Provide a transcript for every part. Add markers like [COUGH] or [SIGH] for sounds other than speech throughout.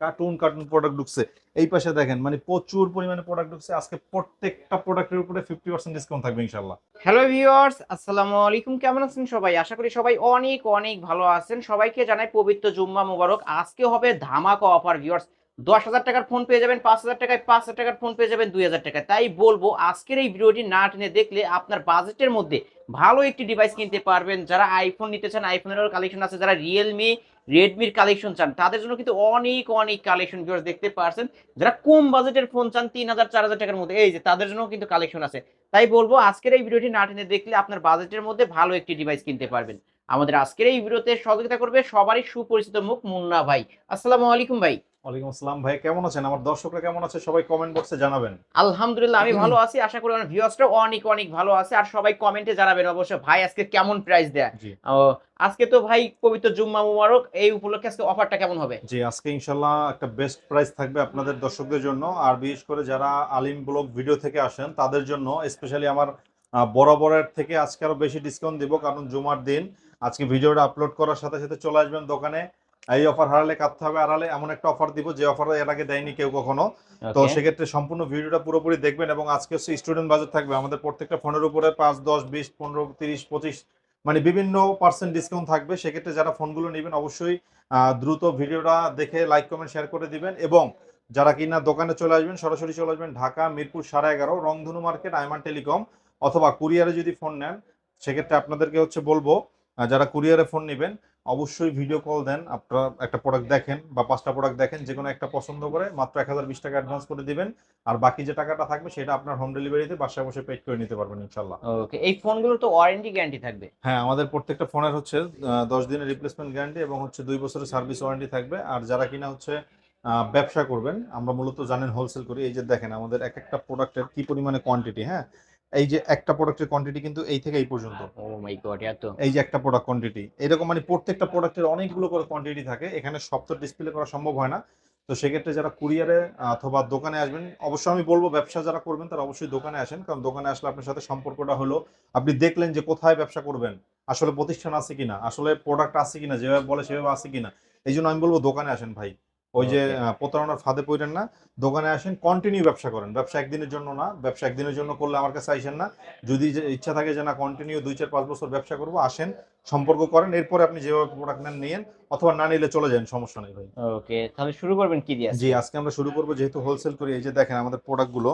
Cartoon cartoon product ঢুকছে। এই পাশে দেখেন মানে প্রচুর পরিমাণে প্রোডাক্ট ঢুকছে। আজকে প্রত্যেকটা প্রোডাক্টের উপরে ফিফটি পার্সেন্ট ডিসকাউন্ট থাকবে ইনশাল্লাহ হ্যালো ভিউয়ার্স আসসালামু আলাইকুম। কেমন আছেন সবাই? আশা করি সবাই অনেক অনেক ভালো আছেন। সবাইকে জানাই পবিত্র জুম্মা মুবারক। আজকে হবে ধামাকা অফার ভিউয়ার্স দশ হাজার টাকার ফোন পেয়ে যাবেন, পাঁচ হাজার টাকায় পাঁচ হাজার টাকার ফোন পেয়ে যাবেন দুই হাজার টাকায়। তাই বলব, আজকের এই ভিডিওটি না টেনে দেখলে আপনার বাজেটের মধ্যে ভালো একটি ডিভাইস কিনতে পারবেন। যারা আইফোন নিতে চান আইফোনেরও কালেকশন আছে, যারা রিয়েলমি রেডমির কালেকশন চান। তাদের জন্য কিন্তু অনেক অনেক কালেকশন ভিউর্স দেখতে পারছেন। যারা কম বাজেটের ফোন চান, তিন হাজার, চার হাজার টাকার মধ্যে, এই যে তাদের জন্য কিন্তু কালেকশন আছে। তাই বলব, আজকের এই ভিডিওটি না টেনে দেখলে আপনার বাজেটের মধ্যে ভালো একটি ডিভাইস কিনতে পারবেন। আমাদের আজকের এই ভিডিওতে সহযোগিতা করবে সবারই সুপরিচিত মুখ মুন্না ভাই। আসসালামু আলাইকুম ভাই। ওয়ালাইকুম আসসালাম। ভাই কেমন আছেন? আমার দর্শকরা কেমন আছে? সবাই কমেন্ট বক্সে জানাবেন। আলহামদুলিল্লাহ আমি ভালো আছি। আশা করি আমার ভিউয়ার্সরা অনেক অনেক ভালো আছে। আর সবাই কমেন্টে জানাবেন অবশ্যই ভাই আজকে কেমন প্রাইস দেয়? আজকে তো ভাই পবিত্র জুম্মা মুবারক এই উপলক্ষে আজকে অফারটা কেমন হবে? জি আজকে ইনশাল্লাহ একটা বেস্ট প্রাইস থাকবে আপনাদের দর্শকদের জন্য। আর বিশেষ করে যারা আলিম ব্লগ ভিডিও থেকে আসেন তাদের জন্য স্পেশালি আমার বরাবরের থেকে আজকে আরও বেশি ডিসকাউন্ট দিব। কারণ জুমার দিন আজকে ভিডিওটা আপলোড করার সাথে সাথে চলে আসবেন দোকানে। এই অফার হারালে কাটতে হবে আড়ালে এমন একটা অফার দিব যে অফার এর আগে দেয়নি কেউ কখনো। তো সেক্ষেত্রে সম্পূর্ণ ভিডিওটা পুরোপুরি দেখবেন এবং আজকে হচ্ছে স্টুডেন্ট বাজার থাকবে। আমাদের প্রত্যেকটা ফোনের উপরে পাঁচ দশ বিশ পনেরো তিরিশ পঁচিশ মানে বিভিন্ন পার্সেন্ট ডিসকাউন্ট থাকবে। সেক্ষেত্রে যারা ফোনগুলো নেবেন অবশ্যই দ্রুত ভিডিওটা দেখে লাইক কমেন্ট শেয়ার করে দিবেন এবং যারা কিনা দোকানে চলে আসবেন সরাসরি চলে আসবেন ঢাকা মিরপুর সাড়ে এগারো রংধনু মার্কেট আইমান টেলিকম অথবা কুরিয়ারে যদি ফোন নেন সেক্ষেত্রে আপনাদেরকে হচ্ছে বলব যারা কুরিয়ারে ফোন নেবেন অবশ্যই ভিডিও কল দেন। আপনারা একটা প্রোডাক্ট দেখেন বা পাঁচটা প্রোডাক্ট দেখেন যে কোনো একটা পছন্দ করে মাত্র এক হাজার বিশ টাকা অ্যাডভান্স করে দিবেন। আর বাকি যে টাকাটা থাকবে সেটা আপনার হোম ডেলিভারিতে বাসায় বসে পেড করে নিতে পারবেন ইনশাল্লাহ ওকে এই ফোনগুলোর তো ওয়ারেন্টি গ্যারান্টি থাকবে? হ্যাঁ আমাদের প্রত্যেকটা ফোনের হচ্ছে দশ দিনের রিপ্লেসমেন্ট গ্যারান্টি এবং হচ্ছে দুই বছরের সার্ভিস ওয়ারেন্টি থাকবে। আর যারা কিনা হচ্ছে ব্যবসা করবেন আমরা মূলত জানেন হোলসেল করি। এই যে দেখেন আমাদের এক একটা প্রোডাক্টের কি পরিমাণে কোয়ান্টিটি হ্যাঁ? এই যে একটা প্রোডাক্টের কোয়ান্টিটি কিন্তু এই থেকে এই পর্যন্ত। ও মাই গড এত। এই যে একটা প্রোডাক্ট কোয়ান্টিটি এরকম মানে প্রত্যেকটা প্রোডাক্টের অনেকগুলো করে কোয়ান্টিটি থাকে। এখানে সব তো ডিসপ্লে করা সম্ভব হয় না। তো সেক্ষেত্রে যারা কুরিয়ারে অথবা দোকানে আসবেন অবশ্যই আমি বলব ব্যবসা যারা করবেন তারা অবশ্যই দোকানে আসেন। কারণ দোকানে আসলে আপনার সাথে সম্পর্কটা হলো আপনি দেখলেন যে কোথায় ব্যবসা করবেন আসলে প্রতিষ্ঠান আছে কিনা আসলে প্রোডাক্ট আছে কিনা যেভাবে বলে সেভাবে আছে কিনা। এই জন্য আমি বলব দোকানে আসেন ভাই। ওই যে প্রতারণার ফাঁদে পড়েন না দোকানে আসেন কন্টিনিউ ব্যবসা করেন। ব্যবসা একদিনের জন্য না ব্যবসা একদিনের জন্য করলে আমার কাছে আইসেন না। যদি যে ইচ্ছা থাকে যে না কন্টিনিউ দুই চার পাঁচ বছর ব্যবসা করব আসেন সম্পর্ক করেন এরপরে আপনি যেভাবে প্রোডাক্ট নেন নিয়েন অথবা না নিলে চলে যান সমস্যা নেই ভাই। ওকে তাহলে শুরু করবেন কি দিয়ে জি আজকে আমরা শুরু করব যেহেতু হোলসেল করি এই যে দেখেন আমাদের প্রোডাক্টগুলো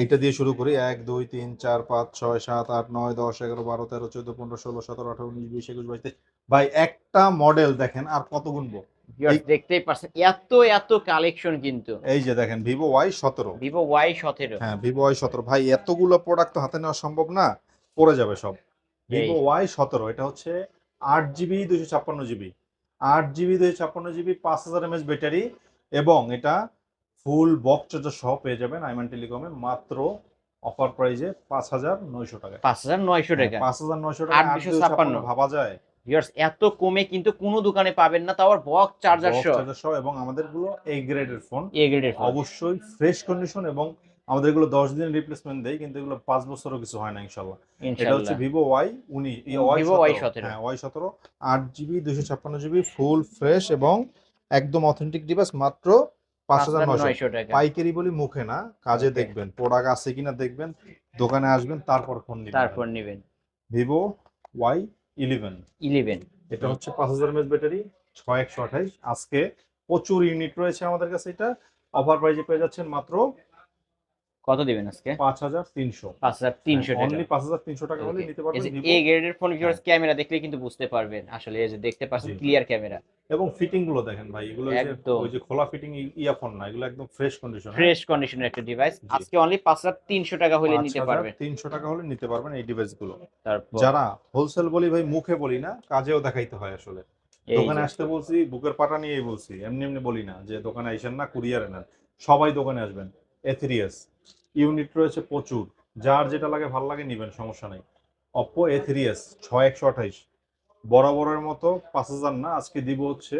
এইটা দিয়ে শুরু করি এক দুই তিন চার পাঁচ ছয় সাত আট নয় দশ এগারো বারো তেরো চোদ্দ পনেরো ষোলো সতেরো আঠারো উনিশ বিশ একুশ বাইশ। ভাই একটা মডেল দেখেন আর কত গুনবো? দেখতেই পাচ্ছেন এত এত কালেকশন কিন্তু। এই যে দেখেন ভিভো ওয়াই সতেরো। ভিভো ওয়াই সতেরো। হ্যাঁ ভিভো ওয়াই সতেরো। ভাই এতগুলো প্রোডাক্ট তো হাতে নেওয়া সম্ভব না পড়ে যাবে সব। ভিভো ওয়াই সতেরো এটা হচ্ছে আট জিবি দুশো ছাপ্পান্ন জিবি আট জিবি দুশো ছাপ্পান্ন জিবি পাঁচ হাজার এমএস ব্যাটারি এবং এটা ফুল বক্স চার্জার সহ পেয়ে যাবেন আইমান টেলিকমে মাত্র অফার প্রাইজে পাঁচ হাজার নয়শো টাকা পাঁচ হাজার নয়শো টাকা। পাঁচ হাজার নয়শো টাকা ভাবা যায়। ভিউয়ার্স এত কমে কিন্তু কোনো দোকানে পাবেন না তাও আবার বক্স চার্জার সহ। সহ এবং আমাদেরগুলো এই গ্রেডের ফোন এ গ্রেডের ফোন অবশ্যই ফ্রেশ কন্ডিশন এবং আমাদের এগুলো দশ দিন রিপ্লেসমেন্ট দেয় কিন্তু এগুলো পাঁচ বছরও কিছু হয় না ইনশাল্লাহ এটা হচ্ছে ইনশাআল্লাহ ভিভো ওয়াই উনি Vivo Y সতেরো। হ্যাঁ ওয়াই সতেরো আট জিবি দুশো ছাপ্পান্ন জিবি ফুল ফ্রেশ এবং একদম অথেন্টিক ডিভাইস মাত্র পাঁচ হাজার নয়শো। নয়শো টাকা। পাইকারি বলি মুখে না কাজে দেখবেন প্রোডাক্ট আছে কিনা দেখবেন দোকানে আসবেন তারপর ফোন নিবেন। তারপর নেবেন। Vivo Y eleven. ইলেভেন। এটা হচ্ছে পাঁচ হাজার এমএস ব্যাটারি ছয় একশো আঠাইশ আজকে প্রচুর ইউনিট রয়েছে আমাদের কাছে এটা। অফার প্রাইজে পেয়ে যাচ্ছেন মাত্র কত দিবেন আজকে? পাঁচ হাজার তিনশো। পাঁচ হাজার তিনশো টাকা। অনলি পাঁচ হাজার তিনশো টাকা হলে নিতে পারবেন এই এ গ্রেডের ফোন ভিউয়ার্স ক্যামেরা দেখলে কিন্তু বুঝতে পারবেন। আসলে এই যে দেখতে পাচ্ছেন ক্লিয়ার ক্যামেরা। এবং ফিটিংগুলো দেখেন ভাই এগুলো ওই যে- খোলা ফিটিং ইয়াফোন না এগুলো একদম ফ্রেশ কন্ডিশন ফ্রেশ কন্ডিশনের একটা ডিভাইস আজকে অনলি পাঁচ হাজার তিনশো টাকা হলে নিতে পারবেন তিনশো টাকা হলে নিতে পারবেন এই ডিভাইসগুলো। তারপর? যারা হোলসেল বলি ভাই মুখে বলি না কাজেও দেখাইতে হয় আসলে। দোকানে আসতে বলছি বুকের পাটা নিয়েই বলছি এমনি এমনি বলি না যে দোকানে আইসেন না কুরিয়ারে নেন। সবাই দোকানে আসবেন এথিরিয়াস ইউনিট রয়েছে প্রচুর যার যেটা লাগে ভালো লাগে নিবেন সমস্যা নেই। অপো এথিরিয়াস ছয় একশো আঠাইশ। বরাবরের মতো পাঁচ হাজার না আজকে দিব হচ্ছে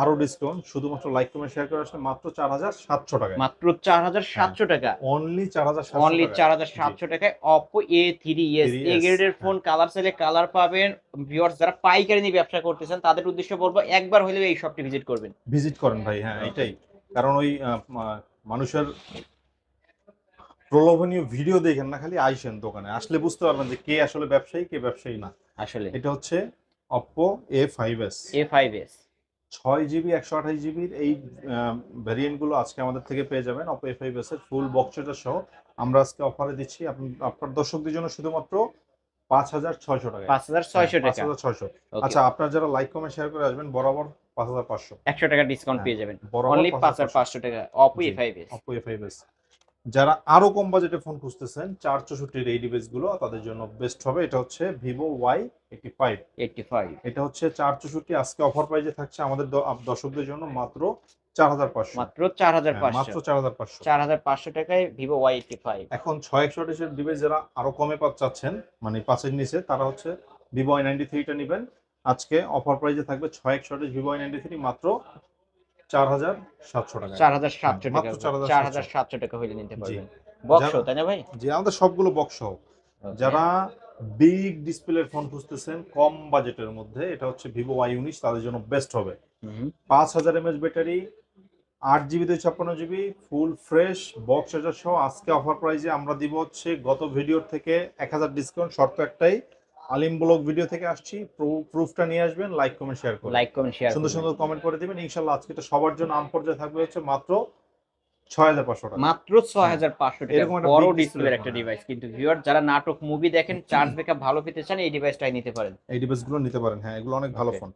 আরও ডিসকাউন্ট শুধুমাত্র লাইক কমেন্ট শেয়ার করে আসলে মাত্র চার হাজার সাতশো টাকা মাত্র চার হাজার সাতশো টাকা। অনলি চার হাজার অনলি চার হাজার সাতশো টাকায় Oppo A three S 3S A গ্রেডের ফোন কালার চাইলে কালার পাবেন। ভিউয়ার্স যারা পাইকারি নিয়ে ব্যবসা করতেছেন তাদের উদ্দেশ্য বলব একবার হলেও এই শপটি ভিজিট করবেন। ভিজিট করেন ভাই হ্যাঁ এটাই কারণ ওই মানুষের প্রলোভনীয় ভিডিও দেখেন না খালি আইসেন দোকানে। আসলে বুঝতে পারবেন যে কে আসলে ব্যবসায়ী কে ব্যবসায়ী না। আসলে। এটা হচ্ছে Oppo A five S A five S ছয় জিবি একশো আঠাশ জিবির এই ভ্যারিয়েন্টগুলো আজকে আমাদের থেকে পেয়ে যাবেন অপো এ ফাইভ এস এর ফুল বক্সটা সহ। আমরা আজকে অফারে দিচ্ছি আপনি- আপনার দর্শকদের জন্য শুধুমাত্র পাঁচ হাজার ছয়শো টাকা পাঁচ হাজার ছয়শো পাঁচ টাকা। হাজার ছয়শো. আচ্ছা আপনার যারা লাইক কমেন্ট শেয়ার করে আসবেন বরাবর পাঁচ হাজার পাঁচশো। একশো টাকা ডিসকাউন্ট হ্যাঁ, পেয়ে যাবেন। অনলি পাঁচ হাজার 5,500 পাঁচশো টাকা। Oppo A. Five S Oppo A five S যারা আরও কম বাজেটে ফোন খুঁজতেছেন চার চৌষট্টির এই ডিভাইসগুলো তাদের জন্য বেস্ট হবে। এটা হচ্ছে Vivo Y eighty five eighty five এটা হচ্ছে চার চৌষট্টি আজকে অফার প্রাইজে থাকছে আমাদের দর্শকদের জন্য মাত্র চার হাজার পাঁচশো। মাত্র চার হাজার হ্যাঁ, মাত্র চার হাজার পাঁচশো। চার হাজার পাঁচশো টাকায় ভিভো ওয়াই ফাইভ এখন ছয় একশো আঠাশের ডিভাইস যারা আরও কমে চাচ্ছেন মানে পাঁচের নিচে তারা হচ্ছে ভিভো আই নাইনটি থ্রিটা নেবেন। আজকে অফার প্রাইজে থাকবে ছয় একশো আঠাশ ভিভো আই নাইনটি থ্রি মাত্র চার হাজার সাতশো টাকা। চার হাজার সাতশো হ্যাঁ, টাকা চার হাজার সাতশো। টাকা হইলে নিতে পারবেন। বক্স তাই না ভাই? যে আমাদের সবগুলো বক্স সহ। যারা বিগ ডিসপ্লের ফোন খুঁজতেছেন কম বাজেটের মধ্যে এটা হচ্ছে ভিভো ওয়াই উনিশ তাদের জন্য বেস্ট হবে। পাঁচ হাজার এমএচ ব্যাটারি আট জিবি দুই ছাপ্পান্ন GB full fresh box charger সহ। আজকে অফার প্রাইজে আমরা দিব হচ্ছে গত ভিডিওর থেকে এক হাজার ডিসকাউন্ট শর্ত একটাই। আলিম ব্লগ ভিডিও থেকে আসছি। প্রুফটা নিয়ে আসবেন লাইক কমেন্ট শেয়ার করুন লাইক কমেন্ট শেয়ার সুন্দর সুন্দর কমেন্ট করে দিবেন। ইনশাল্লাহ আজকে এটা সবার জন্য আম পর্যায়ে থাকবে হচ্ছে মাত্র ছয় হাজার পাঁচশো টাকা। মাত্র ছয় হাজার পাঁচশো টাকা। এরকম একটা বড় ডিসপ্লের একটা। ডিভাইস কিন্তু ভিউয়ার যারা নাটক মুভি দেখেন চার্জ ব্যাকআপ ভালো পেতে চান এই ডিভাইসটাই নিতে পারেন। এই ডিভাইসগুলো নিতে পারেন। হ্যাঁ এগুলো অনেক ভালো ফোন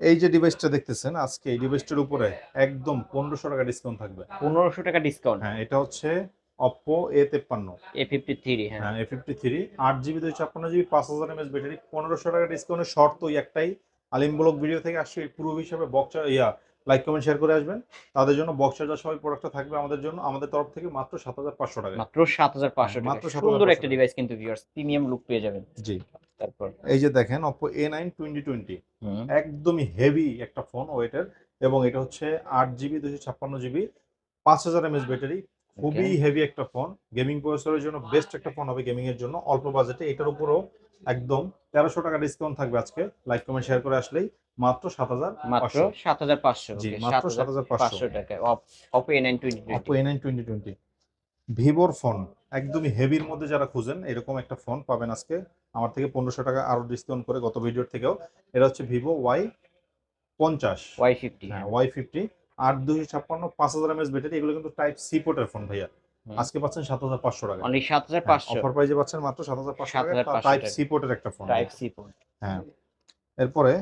এই যে ডিভাইসটা দেখতেছেন আজকে এই ডিভাইসটার উপরে একদম পনেরোশো টাকা ডিসকাউন্ট থাকবে। পনেরোশো টাকা ডিসকাউন্ট হ্যাঁ এটা হচ্ছে অপো এ তেপ্পান্ন এ ফিফটি থ্রি হ্যাঁ এ ফিফটি থ্রি আট জিবি দুই ছাপ্পান্ন জিবি পাঁচ হাজার এমএস ব্যাটারি পনেরোশো টাকা ডিসকাউন্টের শর্ত ওই একটাই। আলিম ব্লগ ভিডিও থেকে আসছে পুরো হিসাবে box yeah like comment share করে আসবেন। তাদের জন্য বক্সার চার্জার সবাই প্রোডাক্টটা থাকবে আমাদের জন্য। আমাদের তরফ থেকে মাত্র সাত হাজার পাঁচশো টাকা। মাত্র সাত হাজার পাঁচশো মাত্র সুন্দর একটা ডিভাইস কিন্তু ভিউয়ার্স প্রিমিয়াম লুক পেয়ে যাবেন। জি। তারপর? এই যে দেখেন Oppo A nine twenty twenty একদমই হেভি একটা ফোন ওয়েটের এবং এটা হচ্ছে আট জিবি দুশো ছাপ্পান্ন জিবি পাঁচ হাজার এমএস ব্যাটারি খুবই হেভি একটা ফোন গেমিং প্রসেসরের জন্য বেস্ট একটা ফোন হবে গেমিং এর জন্য। অল্প বাজেটে এটার উপরও একদম তেরোশো টাকা ডিসকাউন্ট থাকবে আজকে। লাইক কমেন্ট শেয়ার করে আসলেই মাত্র সাত হাজার মাত্র সাত হাজার পাঁচশো জি, সাত মাত্র হাজার 7,500 পাঁচশো। টাকা। Oppo A nine twenty Oppo A nine twenty twenty ভিভোর ফোন একদমই হেভির মধ্যে যারা খুঁজেন এরকম একটা ফোন পাবেন আজকে। আমার থেকে পনেরোশো টাকা আরও ডিসকাউন্ট করে গত ভিডিওর থেকেও। এটা হচ্ছে ভিভো ওয়াই পঞ্চাশ। ওয়াই ফিফটি হ্যাঁ ওয়াই ফিফটি আট দুশো ছাপ্পান্ন পাঁচ হাজার এমএস ব্যাটারি এগুলো কিন্তু টাইপ সি পোর্টের ফোন ভাইয়া। আজকে পাচ্ছেন সাত হাজার পাঁচশো টাকা। অনলি সাত হাজার পাঁচশো। অফার প্রাইজে পাচ্ছেন মাত্র সাত হাজার পাঁচশো টাকা। টাইপ। সি পোর্টের একটা ফোন টাইপ সি ফোন হ্যাঁ। এরপরে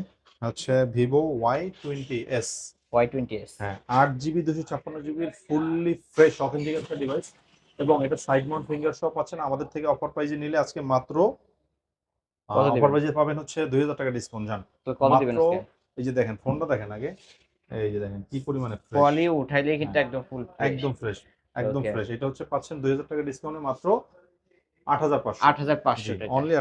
হচ্ছে Vivo Y twenty S. Y twenty S. হ্যাঁ আট জিবি দুশো ছাপ্পান্ন জিবির ফুললি ফ্রেশ অথেন্টিক একটা ডিভাইস এবং এটা সাইড মাউন্ট ফিঙ্গার সহ পাচ্ছেন। আমাদের থেকে অফার প্রাইজে নিলে আজকে মাত্র অফার প্রাইজে পাবেন হচ্ছে দুই হাজার টাকা ডিসকাউন্ট জান। তো মাত্র এই যে দেখেন ফোনটা দেখেন আগে। এই যে দেখেন কি পরিমাণে। কোয়ালি উঠাইলে কিন্তু হ্যাঁ। একদম ফুল একদম ফ্রেশ একদম ফ্রেশ এটা হচ্ছে পাচ্ছেন দুই হাজার টাকা ডিসকাউন্টে মাত্র টাকা। অনলি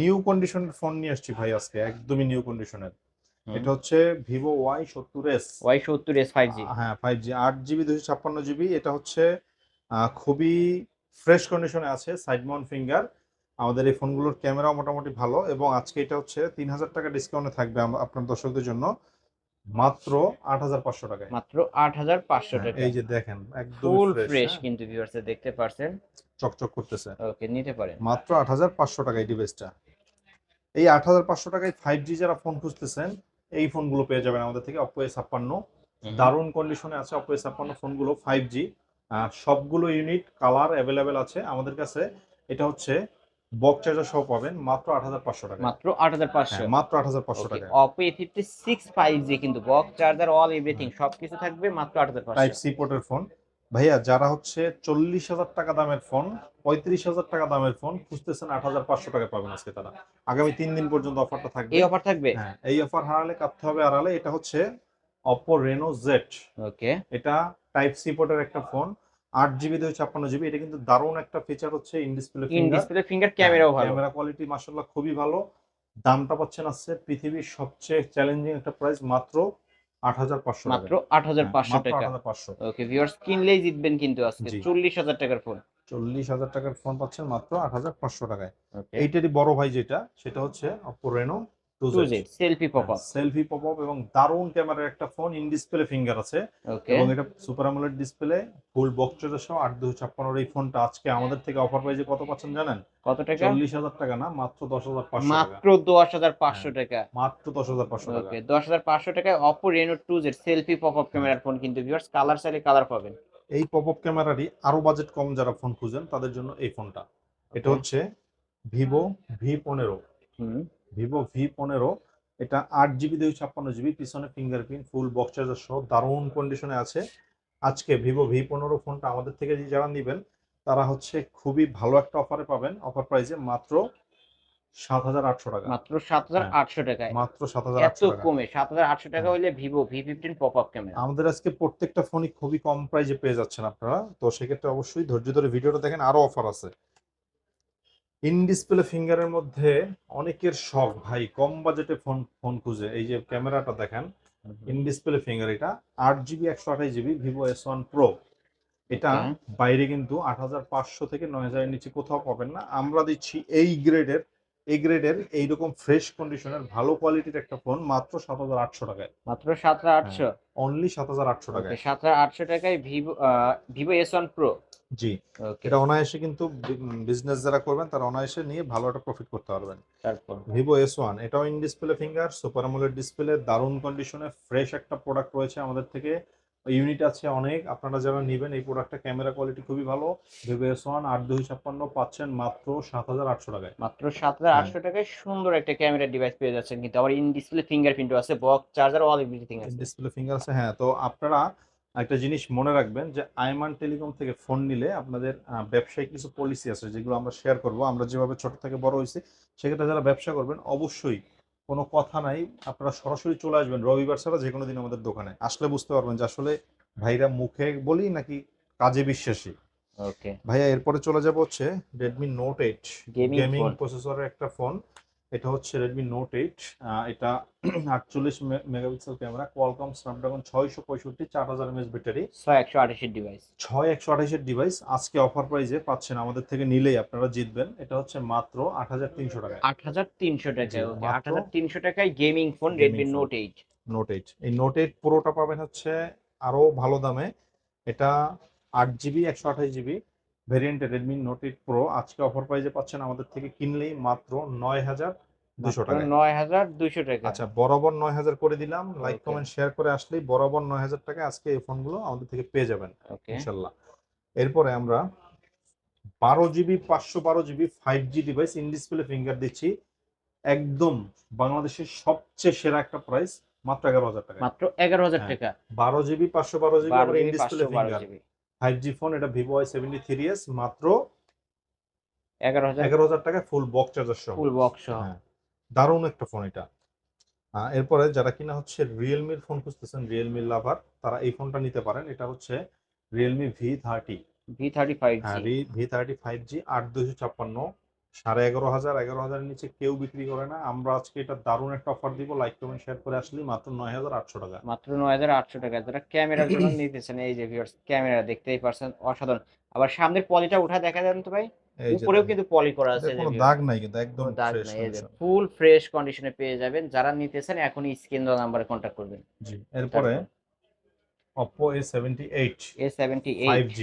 নিউ কন্ডিশনের ফোন নিয়ে আসছি ভাই আজকে একদমই নিউ কন্ডিশনের এটা হচ্ছে ভিভো ওয়াই সত্তর এস ওয়াই সত্তর এস ফাইভ জি হ্যাঁ ফাইভ জি আট জিবি দুশো ছাপ্পান্ন জিবি এটা হচ্ছে খুবই ফ্রেশ কন্ডিশনে আছে সাইড মাউন্ট ফিঙ্গার আমাদের এই ফোনগুলোর ক্যামেরাও মোটামুটি ভালো। এবং আজকে এটা হচ্ছে তিন হাজার টাকা ডিসকাউন্টে থাকবে আপনার দর্শকদের জন্য। মাত্র আট হাজার পাঁচশো টাকায়। মাত্র আট হাজার পাঁচশো টাকা। এই যে দেখেন একদম ফুল ফ্রেশ ফ্রেশ কিন্তু ভিউয়ার্স দেখতে পারছেন। চকচক করতেছে। ওকে নিতে পারেন। মাত্র আট হাজার পাঁচশো টাকা এই ডিভাইসটা এই আট হাজার পাঁচশো টাকায় ফাইভ জি যারা ফোন খুঁজতেছেন এই ফোনগুলো পেয়ে যাবেন আমাদের থেকে অপো এ ছাপ্পান্ন। দারুণ কন্ডিশনে আছে এ ছাপ্পান্ন ফোনগুলো ফাইভ জি সবগুলো ইউনিট কালার অ্যাভেলেবেল আছে আমাদের কাছে। এটা হচ্ছে বক্স চার্জার সহ পাবেন মাত্র আট হাজার পাঁচশো টাকা মাত্র আট হাজার পাঁচশো। হ্যাঁ, মাত্র আট হাজার পাঁচশো টাকা Oppo A fifty six five G কিন্তু বক্স চার্জার অল এভরিথিং সবকিছু থাকবে মাত্র আট হাজার টাইপ সি পোর্টের ফোন ভাইয়া যারা হচ্ছে চল্লিশ হাজার টাকা দামের ফোন পঁয়ত্রিশ হাজার টাকা দামের ফোন খুঁজতেছেন আট হাজার পাঁচশো টাকা পাবেন আজকে তারা। আগামী তিন দিন পর্যন্ত অফারটা থাকবে। এই অফার থাকবে? হ্যাঁ এই অফার হারালে কাটতে হবে আড়ালে। এটা হচ্ছে অপো রেনো জেড ওকে এটা টাইপ সি পোর্টের একটা ফোন আট জিবি দুই ছাপ্পান্ন জিবি এটা কিন্তু দারুণ একটা ফিচার হচ্ছে in display in display finger ক্যামেরাও ভালো। ক্যামেরা কোয়ালিটি মাশাআল্লাহ খুবই ভালো। দামটা পাচ্ছেন আছে পৃথিবীর সবচেয়ে চ্যালেঞ্জিং একটা প্রাইস মাত্র আট হাজার পাঁচশো মাত্র আট হাজার পাঁচশো টাকা। ওকে ভিউয়ার্স কিনলেই জিতবেন কিন্তু আজকে। চল্লিশ হাজার টাকার ফোন চল্লিশ হাজার টাকার ফোন পাচ্ছেন মাত্র আট হাজার পাঁচশো টাকায়। এইটারই বড় ভাই যেটা সেটা হচ্ছে Oppo Reno selfie pop up selfie pop up এবং দারুণ ক্যামেরার একটা ফোন ইন ডিসপ্লে ফিঙ্গার আছে। এবং এটা super AMOLED display full box সহ আট দুশো ছাপ্পান্নর এই ফোনটা আজকে আমাদের থেকে অফার প্রাইজে কত পাচ্ছেন জানেন? কত টাকা? চল্লিশ হাজার টাকা না মাত্র দশ হাজার পাঁচশো মাত্র দশ হাজার পাঁচশো টাকা। মাত্র দশ হাজার পাঁচশো টাকা। দশ হাজার পাঁচশো টাকায় Oppo Reno two Z selfie pop up ক্যামেরার ফোন কিন্তু ভিউয়ার্স কালার চাইলে কালার পাবেন। এই পপ আপ ক্যামেরারই আরও বাজেট কম যারা ফোন খুঁজেন তাদের জন্য এই ফোনটা এটা হচ্ছে ভিভো ভি পনেরো। হুম। ভিভো ভি পনেরো এটা আট জিবি দুই ছাপ্পান্ন জিবি পিছনে ফিঙ্গারপ্রিন্ট ফুল বক্স চার্জার সহ দারুণ কন্ডিশনে আছে। আজকে ভিভো ভি পনেরো ফোনটা আমাদের থেকে যে যারা নেবেন তারা হচ্ছে খুবই ভালো একটা অফারে পাবেন। অফার প্রাইসে মাত্র সাত হাজার আটশো টাকা। মাত্র সাত হাজার হ্যাঁ। আটশো টাকায়। মাত্র সাত হাজার এত কমে সাত হাজার আটশো টাকা হ্যাঁ। হইলে Vivo V fifteen pop up camera আমাদের আজকে প্রত্যেকটা ফোনই খুবই কম প্রাইসে পেয়ে যাচ্ছেন আপনারা। তো সেক্ষেত্রে অবশ্যই ধৈর্য ধরে ভিডিওটা দেখেন আরও অফার আছে। ইন ডিসপ্লে ফিঙ্গারের মধ্যে অনেকের শখ ভাই কম বাজেটে ফোন ফোন খুঁজে। এই যে ক্যামেরাটা দেখেন ইন ডিসপ্লে ফিঙ্গার এটা। আট জিবি একশো আঠাশ GB Vivo S one Pro এটা বাইরে কিন্তু আট হাজার পাঁচশো থেকে নয় হাজারের নিচে কোথাও পাবেন না। আমরা দিচ্ছি এই গ্রেডের এই গ্রেডের এইরকম ফ্রেশ কন্ডিশনের ভালো কোয়ালিটির একটা ফোন মাত্র সাত হাজার আটশো টাকায়। মাত্র সাত হাজার আটশো? অনলি সাত হাজার আটশো টাকায়। সাত হাজার আটশো টাকায় Vivo Vivo S one Pro জি। এটা অনায়াসে কিন্তু বিজনেস যারা করবেন তারা অনায়াসে নিয়ে ভালো একটা প্রফিট করতে পারবেন। তারপর? ভিভো এস ওয়ান এটাও in display finger super AMOLED display দারুণ কন্ডিশনে ফ্রেশ একটা প্রোডাক্ট রয়েছে আমাদের থেকে। ইউনিট আছে অনেক আপনারা যারা নেবেন এই প্রোডাক্টটা ক্যামেরা কোয়ালিটি খুবই ভালো। ভিভো এস ওয়ান আট দুই ছাপ্পান্ন পাচ্ছেন মাত্র সাত হাজার আটশো টাকায়। মাত্র সাত হাজার আটশো টাকায় সুন্দর একটা ক্যামেরা ডিভাইস পেয়ে যাচ্ছেন কিন্তু। আবার ইন ডিসপ্লে ফিঙ্গারপ্রিন্টও আছে বক্স চার্জার অল এভরিথিং আছে ডিসপ্লে ফিঙ্গার আছে হ্যাঁ তো আপনারা একটা জিনিস মনে রাখবেন যে আইমান টেলিকম থেকে ফোন নিলে আপনাদের ব্যবসায়িক কিছু পলিসি আছে যেগুলো আমরা শেয়ার করব। আমরা যেভাবে ছোট থেকে বড় হয়েছি সেক্ষেত্রে যারা ব্যবসা করবেন অবশ্যই কোনো কথা নাই। আপনারা সরাসরি চলে আসবেন। রবিবার ছাড়া যে কোনো দিন আমাদের দোকানে। আসলে বুঝতে পারবেন যে আসলে ভাইরা মুখে বলি নাকি কাজে বিশ্বাসী। ওকে ভাইয়া এরপরে চলে যাব হচ্ছে রেডমি নোট এইট গেমিং প্রসেসরের একটা ফোন এটা হচ্ছে রেডমি নোট এইট এটা আটচল্লিশ মেগাপিক্সেল ক্যামেরা কোয়ালকম স্ন্যাপড্রাগন ছয়শো পঁয়ষট্টি চার হাজার এমএস ব্যাটারি। ছয় একশো আঠাশের ডিভাইস ছয় একশো আঠাশের ডিভাইস আজকে অফার প্রাইজে পাচ্ছেন আমাদের থেকে নিলেই আপনারা জিতবেন। এটা হচ্ছে মাত্র আট হাজার তিনশো টাকায়। আট হাজার তিনশো টাকায় মাত্র আট হাজার তিনশো টাকায় gaming phone Redmi Note eight Note eight এই নোট এইট পুরোটা পাবেন হচ্ছে আরও ভালো দামে। এটা আট জিবি একশো আঠাশ জিবি ভেরিয়েন্টের রেডমি নোট এইট প্রো আজকে অফার প্রাইজে পাচ্ছেন আমাদের থেকে কিনলেই মাত্র নয় হাজার দুশো টাকা নয় হাজার দুইশো টাকা। আচ্ছা বরাবর নয় হাজার করে দিলাম। লাইক কমেন্ট শেয়ার করে আসলেই বরাবর নয় হাজার টাকা আজকে এই ফোনগুলো আমাদের থেকে পেয়ে যাবেন ইনশাল্লাহ। এরপরে আমরা বারো জিবি পাঁচশো বারো GB five G device in display finger দিচ্ছি। একদম বাংলাদেশের সবচেয়ে সেরা একটা প্রাইস মাত্র এগারো হাজার টাকা মাত্র এগারো হাজার হ্যাঁ, টাকা। বারো জিবি পাঁচশো বারো জিবি বারো আবার in display finger GB five G phone এটা Vivo I seventy three S মাত্র এগারো হাজার। এগারো হাজার টাকা ফুল বক্স চার্জার সহ। ফুল বক্স সহ। হ্যাঁ দারুণ একটা ফোন এটা। এরপরে যারা কিনা হচ্ছে রিয়েলমির ফোন খুঁজতেছেন রিয়েলমির লাভার তারা এই ফোনটা নিতে পারেন। এটা হচ্ছে Realme V thirty V thirty five V thirty five G আট দুশো ছাপ্পান্ন সাড়ে এগারো হাজার এগারো হাজারের নিচে কেউ বিক্রি করে না। আমরা আজকে এটা দারুণ একটা অফার দিব। লাইক কমেন্ট শেয়ার করে আসলে মাত্র নয় হাজার আটশো টাকা। মাত্র নয় হাজার আটশো টাকা। যারা ক্যামেরার জন্য [COUGHS] নিতেছেন এই যে ভিউয়ার্স ক্যামেরা দেখতেই পারছেন অসাধারণ। আবার সামনের পলিটা উঠা দেখা যান তো ভাই। উপরেও কিন্তু পলি করা আছে কোনো দাগ নাই কিন্তু একদম দাগ নাই। ফুল ফ্রেশ কন্ডিশনে পেয়ে যাবেন। যারা নিতেছেন এখনই স্ক্রিন দেওয়া নম্বরে কন্টাক্ট করবেন। জি এরপরে Oppo A78 A78 5G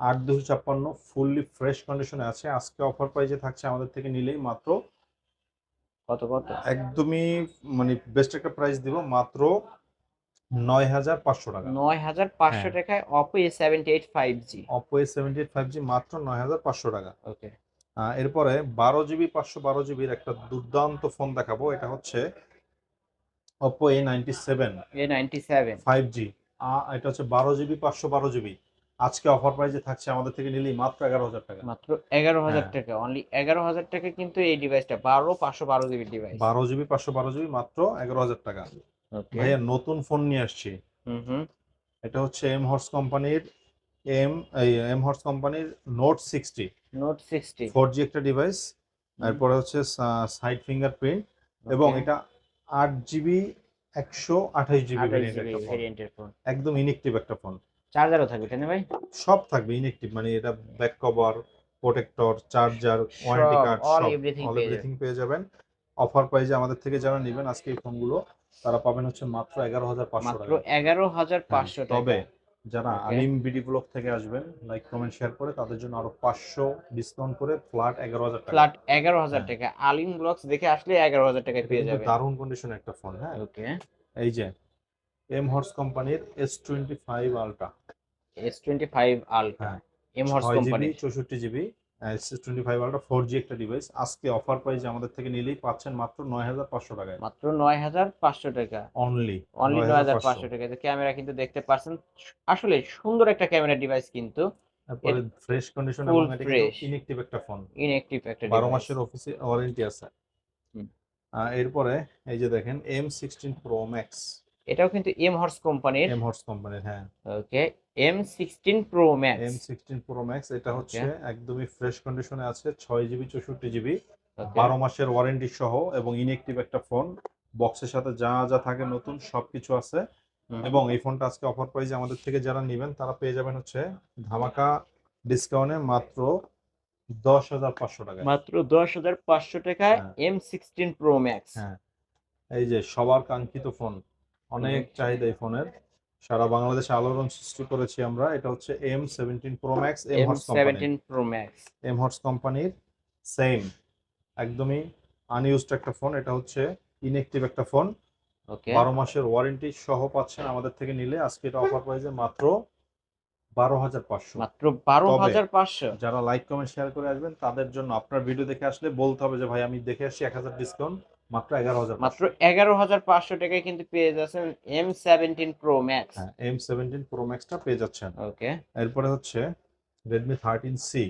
আট দুশো ছাপ্পান্ন ফুললি ফ্রেশ কন্ডিশনে আছে। আজকে অফার প্রাইজে থাকছে আমাদের থেকে নিলেই মাত্র কত কত? একদমই মানে বেস্ট একটা প্রাইস দিব মাত্র নয় হাজার পাঁচশো টাকা। নয় হাজার পাঁচশো হ্যাঁ। টাকায় Oppo A seventy eight five G Oppo A seventy eight five G মাত্র নয় হাজার পাঁচশো টাকা। ওকে এরপরে বারো জিবি পাঁচশো বারো জিবির একটা দুর্দান্ত ফোন দেখাবো। এটা হচ্ছে Oppo A ninety seven A ninety seven five G এটা হচ্ছে বারো জিবি পাঁচশো বারো জিবি। আজকে অফার প্রাইজে থাকছে আমাদের থেকে নিলেই মাত্র এগারো হাজার টাকা। মাত্র এগারো হাজার হ্যাঁ। টাকা। অনলি এগারো হাজার টাকা কিন্তু এই ডিভাইসটা বারো পাঁচশো বারো জিবি ডিভাইস বারো জিবি পাঁচশো বারো জিবি মাত্র এগারো হাজার টাকা। ভাইয়া নতুন ফোন নিয়ে আসছি। এটা হচ্ছে এম হর্স কোম্পানির এম এই এম হর্স কোম্পানির Note sixty Note sixty four G একটা ডিভাইস এরপরে হচ্ছে সাইড ফিঙ্গারপ্রিন্ট এবং এটা আট জিবি একশো আঠাশ জিবি ভেরিয়েন্টের ফোন একদম ইনেকটিভ একটা ফোন চার্জারও থাকবে তাই না ভাই? সব থাকবে ইনেকটিভ মানে এটা back cover protector charger warranty card all everything পেয়ে যাবেন। অফার প্রাইজে আমাদের থেকে যারা নেবেন আজকে এই ফোনগুলো তারা পাবেন হচ্ছে মাত্র এগারো হাজার পাঁচশো মাত্র টাকা। এগারো হাজার হ্যাঁ, পাঁচশো টাকা। তবে যারা আলিম বিডি ব্লক থেকে আসবেন লাইক কমেন্ট শেয়ার করে তাদের জন্য আরও পাঁচশো ডিসকাউন্ট করে ফ্ল্যাট এগারো হাজার টাকা। ফ্ল্যাট এগারো হাজার হ্যাঁ। টাকা। আলিম ব্লগস দেখে আসলে এগারো হাজার টাকায় পেয়ে যাবে দারুণ কন্ডিশনে একটা ফোন হ্যাঁ। ওকে এই যে এম হর্স কোম্পানির S twenty five Ultra S twenty five Ultra. M Horse company চৌষট্টি GB S twenty five Ultra four G একটা ডিভাইস আজকে অফার প্রাইজে আমাদের থেকে নিলেই পাচ্ছেন মাত্র নয় হাজার পাঁচশো টাকায়। মাত্র নয় হাজার পাঁচশো টাকা। অনলি অনলি নয় হাজার পাঁচশো। টাকা। ক্যামেরা কিন্তু দেখতে পাচ্ছেন। আসলে সুন্দর একটা ক্যামেরা ডিভাইস কিন্তু। তারপরে ফ্রেশ কন্ডিশন এবং এটা একটা ফোন ইনএক্টিভ একটা বারো device। মাসের অফিসে ওয়ারেন্টি আছে। এরপরে এই যে দেখেন এম সিক্সটিন প্রো ম্যাক্স এটাও কিন্তু এম হর্স কোম্পানির এম হর্স কোম্পানির হ্যাঁ। Okay M sixteen Pro Max M sixteen Pro Max এটা হচ্ছে একদমই ফ্রেশ কন্ডিশনে আছে ছয় জিবি চৌষট্টি জিবি বারো মাসের ওয়ারেন্টি সহ এবং ইনএক্টিভ একটা ফোন বক্সের সাথে যা যা থাকে নতুন সবকিছু আছে। এবং এই ফোনটা আজকে অফার প্রাইজে আমাদের থেকে যারা নেবেন তারা পেয়ে যাবেন হচ্ছে ধামাকা ডিসকাউন্টে মাত্র দশ হাজার পাঁচশো টাকায়। মাত্র দশ হাজার পাঁচশো টাকায়। এম সিক্সটিন প্রো ম্যাক্স হ্যাঁ। এই যে সবার কাঙ্ক্ষিত ফোন অনেক চাহিদা এই ফোনের সারা বাংলাদেশে আলোড়ন সৃষ্টি করেছি আমরা। এটা হচ্ছে M seventeen Pro Max M seventeen Pro Max M Horse কোম্পানির সেম একদমই আনইউজড একটা ফোন এটা হচ্ছে ইনএক্টিভ একটা ফোন ওকে বারো মাসের ওয়ারেন্টি সহ পাচ্ছেন আমাদের থেকে নিলে। আজকে এটা অফার প্রাইসে মাত্র বারো হাজার পাঁচশো। মাত্র বারো হাজার পাঁচশো। যারা লাইক কমেন্ট শেয়ার করে আসবেন তাদের জন্য আপনার ভিডিও দেখে আসলে বলতে হবে যে ভাই আমি দেখে আসছি এক হাজার ডিসকাউন্ট মাত্র এগারো হাজার মাত্র এগারো হাজার পাঁচশো টাকায় কিন্তু পেয়ে যাচ্ছেন এম সেভেন্টিন প্রো ম্যাক্স হ্যাঁ এম সেভেন্টিন প্রো ম্যাক্সটা পেয়ে যাচ্ছেন। ওকে। এরপরে হচ্ছে Redmi thirteen C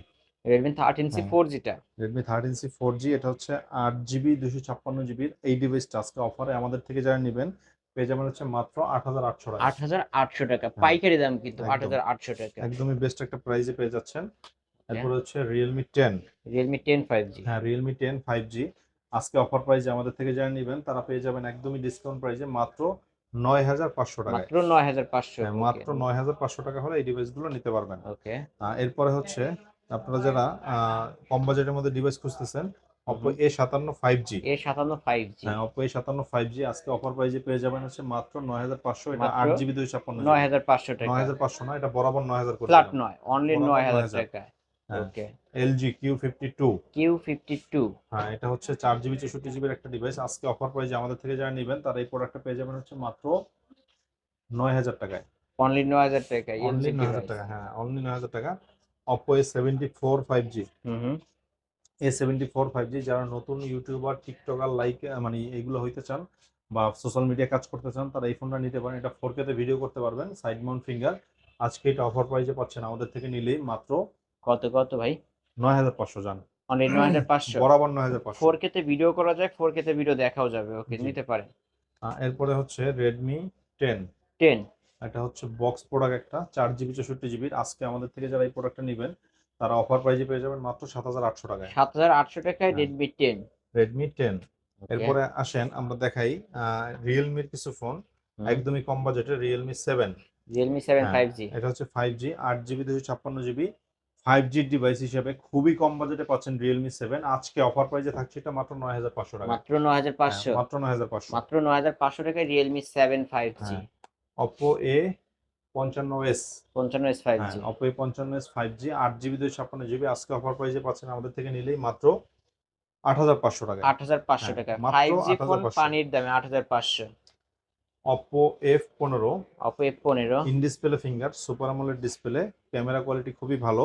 Redmi thirteen C হ্যাঁ। Four জিটা Redmi thirteen C four G এটা হচ্ছে আট জিবি দুশো ছাপ্পান্ন জিবির এই ডিভাইসটা আজকে অফারে আমাদের থেকে যারা নেবেন পেয়ে যাবেন হচ্ছে মাত্র আট হাজার আটশো টাকা। আট হাজার আটশো টাকা পাইকারি দাম কিন্তু হ্যাঁ। আট হাজার আটশো টাকা। একদমই বেস্ট একটা প্রাইসে পেয়ে যাচ্ছেন। এরপরে হচ্ছে Realme ten Realme ten five G হ্যাঁ রিয়েলমি টেন ফাইভ জি আজকে অফার প্রাইসে আমাদের থেকে যারা নেবেন তারা পেয়ে যাবেন একদমই ডিসকাউন্ট প্রাইসে মাত্র নয় হাজার পাঁচশো টাকায়। মাত্র নয় হাজার পাঁচশো হ্যাঁ, মাত্র নয় হাজার পাঁচশো টাকা হলে এই ডিভাইসগুলো নিতে পারবেন। ওকে এরপরে হচ্ছে আপনারা যারা কম বাজেটের মধ্যে ডিভাইস খুঁজতেছেন অপো এ সাতান্ন ফাইভ জি এ সাতান্ন ফাইভ জি হ্যাঁ অপো এ সাতান্ন ফাইভ জি আজকে অফার প্রাইজে পেয়ে যাবেন হচ্ছে মাত্র নয় হাজার পাঁচশো এটা আট জিবি দুই ছাপ্পান্ন নয় হাজার পাঁচশো টাকা। নয় হাজার পাঁচশো না এটা বরাবর নয় হাজার করে ফ্ল্যাট নয় অনলি নয় হাজার 9,000 টাকা হ্যাঁ। Okay LG Q fifty two Q fifty two হ্যাঁ এটা হচ্ছে চার জিবি চৌষট্টি জিবির একটা ডিভাইস আজকে অফার প্রাইজে আমাদের থেকে যারা নেবেন তারা এই প্রোডাক্টটা পেয়ে যাবেন হচ্ছে মাত্র নয় হাজার টাকায়। অনলি নয় হাজার টাকা অনলি নয় হাজার টাকা হ্যাঁ অনলি নয় হাজার টাকা। ফোর ফাইভ জি হুম হুম। A seventy four five G যারা নতুন ইউটিউবার টিকটকার লাইক মানে এইগুলো হইতে চান বা সোশ্যাল মিডিয়া কাজ করতে চান তারা এই ফোনটা নিতে পারেন। এটা ফোর তে ভিডিও করতে পারবেন সাইড মাউন্ট ফিঙ্গার আজকে এটা অফার প্রাইজে পাচ্ছেন আমাদের থেকে নিলেই মাত্র কত কত ভাই? নয় হাজার পাঁচশো জান। অনলি নয় হাজার পাঁচশো? বরাবর নয় হাজার পাঁচশো। ফোর কে তে ভিডিও করা যায় ফোর কে তে ভিডিও দেখাও যাবে। ওকে। নিতে পারেন। এরপরে হচ্ছে রেডমি টেন টেন এটা হচ্ছে বক্স প্রোডাক্ট একটা চার জিবি চৌষট্টি জিবির আজকে আমাদের থেকে যারা এই প্রোডাক্টটা নেবেন তারা অফার প্রাইজে পেয়ে যাবেন মাত্র সাত হাজার আটশো টাকায়। সাত হাজার আটশো টাকায়। রেডমি টেন রেডমি টেন এরপরে আসেন আমরা দেখাই রিয়েলমির কিছু ফোন একদমই কম বাজেটের Realme seven Realme seven five G এটা হচ্ছে ফাইভ জি আট জিবি দুশো ছাপ্পান্ন জিবি ফাইভ জি ডিভাইস হিসেবে খুবই কম বাজেটে পাচ্ছেন রিয়েলমি সেভেন আজকে অফার প্রাইজে থাকছে এটা মাত্র নয় হাজার পাঁচশো টাকা। মাত্র নয় হাজার পাঁচশো। হ্যাঁ, মাত্র নয় হাজার পাঁচশো। মাত্র নয় হাজার পাঁচশো টাকায় Realme seven five G. Oppo A পঞ্চান্ন এস পঞ্চান্ন S five G Oppo A পঞ্চান্ন এস ফাইভ জি আট জিবি দুশো ছাপ্পান্ন জিবি আজকে অফার প্রাইজে পাচ্ছেন আমাদের থেকে নিলেই মাত্র আট হাজার পাঁচশো টাকা। আট হাজার পাঁচশো টাকা। ফাইভ জি ফোন পানির দামে আট হাজার পাঁচশো। অপো এফ পনেরো। অপো এফ পনেরো। ইন ডিসপ্লে ফিঙ্গার সুপার আমলের ডিসপ্লে ক্যামেরা কোয়ালিটি খুবই ভালো।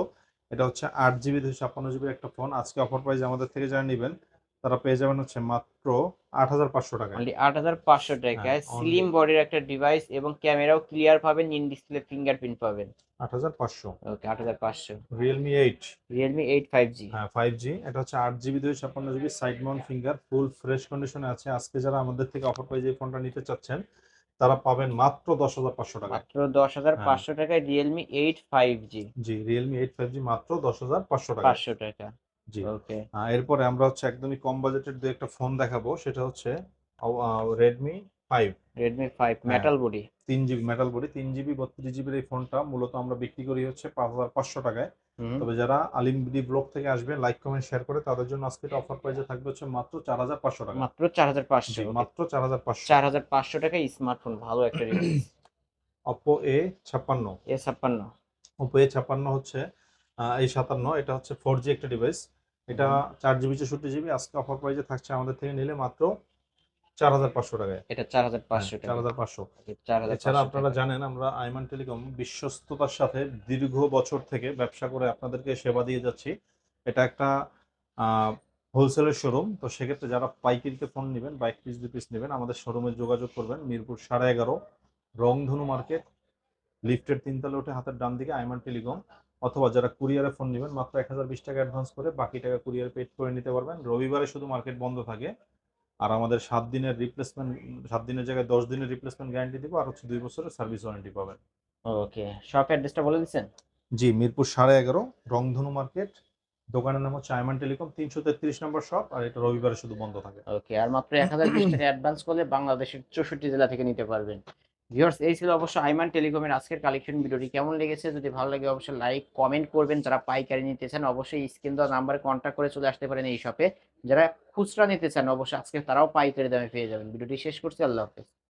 এটা হচ্ছে আট জিবি দুশো ছাপ্পান্ন জিবির একটা ফোন। আজকে অফার প্রাইস আমাদের থেকে যারা নেবেন তারা পেয়ে যাবেন হচ্ছে মাত্র আট হাজার পাঁচশো টাকা আট হাজার পাঁচশো টাকায়। হ্যাঁ, স্লিম বডির একটা ডিভাইস এবং ক্যামেরাও ক্লিয়ার পাবেন ইন ডিসপ্লে ফিঙ্গারপ্রিন্ট পাবেন। আট হাজার পাঁচশো। ওকে আট হাজার পাঁচশো। Realme eight Realme eight five G হ্যাঁ ফাইভ জি এটা হচ্ছে আট জিবি দুশো ছাপ্পান্ন GB side mount finger full fresh কন্ডিশনে আছে। আজকে যারা আমাদের থেকে অফার প্রাইজে এই ফোনটা নিতে চাচ্ছেন তারা পাবেন মাত্র দশ হাজার পাঁচশো টাকা মাত্র দশ হাজার হ্যাঁ। পাঁচশো টাকায় Realme eight five G G Realme eight five G মাত্র দশ হাজার পাঁচশো টাকা পাঁচশো টাকা। জি। ওকে। এরপরে আমরা হচ্ছে একদমই কম বাজেটের দু একটা ফোন দেখাবো সেটা হচ্ছে রেডমি ফাইভ রেডমি ফাইভ হ্যাঁ। মেটাল বডি তিন জিবি মেটাল বডি তিন জিবি বত্রিশ জিবির এই ফোনটা মূলত আমরা বিক্রি করি হচ্ছে পাঁচ হাজার পাঁচশো টাকায়। তবে যারা আলিমবিডি ব্লগ থেকে আসবে লাইক কমেন্ট শেয়ার করে তাদের জন্য আজকে অফার প্রাইসে থাকবে হচ্ছে মাত্র চার হাজার পাঁচশো টাকা। মাত্র চার হাজার পাঁচশো মাত্র চার হাজার পাঁচশো। চার হাজার পাঁচশো টাকায় স্মার্টফোন ভালো একটা ডিভাইস অপো এ ছাপ্পান্ন। এ ছাপ্পান্ন। ওপো এ ছাপ্পান্ন হচ্ছে এই সাতান্ন এটা হচ্ছে ফোর জি একটা ডিভাইস এটা চার জিবি চৌষট্টি জিবি আজকে অফার প্রাইসে থাকছে আমাদের থেকে নিলে মাত্র চার হাজার পাঁচশো টাকায়। এটা চার হাজার পাঁচশো চার হাজার পাঁচশো। চার হাজার এছাড়া পাঁচশো আপনারা টাকা। জানেন আমরা আইমান টেলিকম বিশ্বস্ততার সাথে দীর্ঘ বছর থেকে ব্যবসা করে আপনাদেরকে সেবা দিয়ে যাচ্ছি। এটা একটা হোলসেলের শোরুম তো সেক্ষেত্রে যারা পাইকারিতে ফোন নেবেন বাইক পিস দু পিস নেবেন আমাদের শোরুমে যোগাযোগ করবেন। মিরপুর সাড়ে এগারো রংধনু মার্কেট লিফটের তিনতলে উঠে হাতের ডান দিকে আইমান টেলিকম অথবা যারা কুরিয়ারে ফোন নেবেন মাত্র এক হাজার বিশ টাকা অ্যাডভান্স করে বাকি টাকা কুরিয়ার পেড করে নিতে পারবেন। রবিবারে শুধু মার্কেট বন্ধ থাকে। আর আমাদের সাত দিনের রিপ্লেসমেন্ট সাত দিনের জায়গায় দশ দিনের রিপ্লেসমেন্ট গ্যারান্টি দিব আর হচ্ছে দুই বছরের সার্ভিস ওয়ারেন্টি পাবেন। ওকে শপ অ্যাড্রেসটা বলে দিচ্ছেন? জি মিরপুর সাড়ে এগারো রংধনু মার্কেট দোকানের নাম হচ্ছে আইমান টেলিকম তিনশো তেত্রিশ নম্বর শপ আর এটা রবিবারে শুধু বন্ধ থাকে। ওকে আর মাত্র এক হাজার বিশ টাকা অ্যাডভান্স করলে বাংলাদেশের চৌষট্টি জেলা থেকে নিতে পারবেন। ভিউয়ার্স, এই ছিল অবশ্য আইমান টেলিকমের আজকের কালেকশন ভিডিওটি। কেমন লেগেছে? যদি ভালো লাগে, অবশ্যই লাইক কমেন্ট করবেন। যারা পাইকারি নিতে চান, অবশ্যই স্ক্রিন দেওয়া নাম্বারে কন্ট্যাক্ট করে চলে আসতে পারেন এই শপে যারা খুচরা নিতে চান, অবশ্যই আজকে তারাও পাইকারি দামে পেয়ে যাবেন। ভিডিওটি শেষ করছি, আল্লাহ হাফেজ।